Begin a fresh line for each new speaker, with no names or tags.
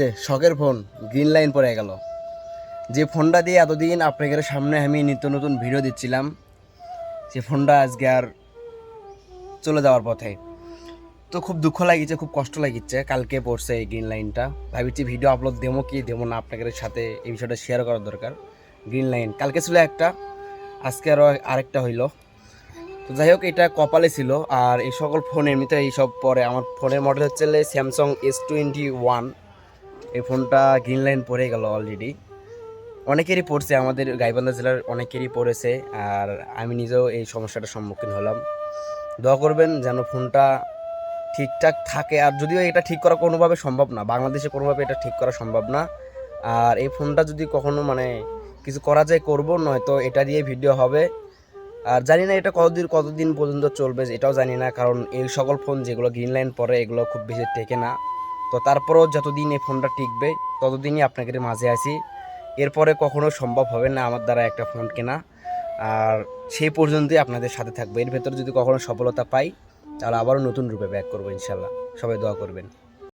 যে শখের phone green line পড়ে গেল। যে ফোনটা দিয়ে এতদিন আপনাদের সামনে আমি নিত্য নতুন ভিডিও দিচ্ছিলাম, সে ফোনটা আজকে আর চলে যাওয়ার পথে। তো খুব দুঃখ লাগিছে, খুব কষ্ট লাগিচ্ছে কালকে পড়ছে এই গ্রিন লাইনটা ভাবিছি ভিডিও আপলোড দেবো কি দেবো না আপনাদের সাথে এই বিষয়টা শেয়ার করার দরকার। গ্রিন লাইন কালকে ছিল একটা, আজকে আরও আরেকটা হইল। তো যাই হোক, এটা কপালে ছিল। আর এই সকল ফোন এমনিতে এইসব পরে, আমার ফোনের মডেল হচ্ছে স্যামসাং এস টোয়েন্টি ওয়ান এই ফোনটা গ্রিন লাইন পড়ে গেল অলরেডি অনেকেরই পড়ছে, আমাদের গাইবান্ধা জেলার অনেকেরই পড়েছে, আর আমি নিজেও এই সমস্যাটার সম্মুখীন হলাম। দোয়া করবেন যেন ফোনটা ঠিকঠাক থাকে, আর যদিও এটা ঠিক করা কোনোভাবে সম্ভব না, বাংলাদেশে কোনোভাবে এটা ঠিক করা সম্ভব না। আর এই ফোনটা যদি কখনো মানে কিছু করা যায়, করব, নয়তো এটা দিয়ে ভিডিও হবে। আর জানি না এটা কতদিন কতদিন পর্যন্ত চলবে, এটাও জানি না, কারণ এই সকল ফোন যেগুলো গ্রিন লাইন পরে এগুলো খুব বেশি টেকে না। তো তারপরও যতদিন এই ফোনটা টিকবে, ততদিনই আপনাদের মাঝে আসি এরপরে কখনো সম্ভব হবে না আমার দ্বারা একটা ফোন কেনা। আর সেই পর্যন্তই আপনাদের সাথে থাকবে। এর ভেতরে যদি কখনো সফলতা পাই, তাহলে আবারও নতুন রূপে ব্যাক করব ইনশাল্লাহ। সবাই দোয়া করবেন।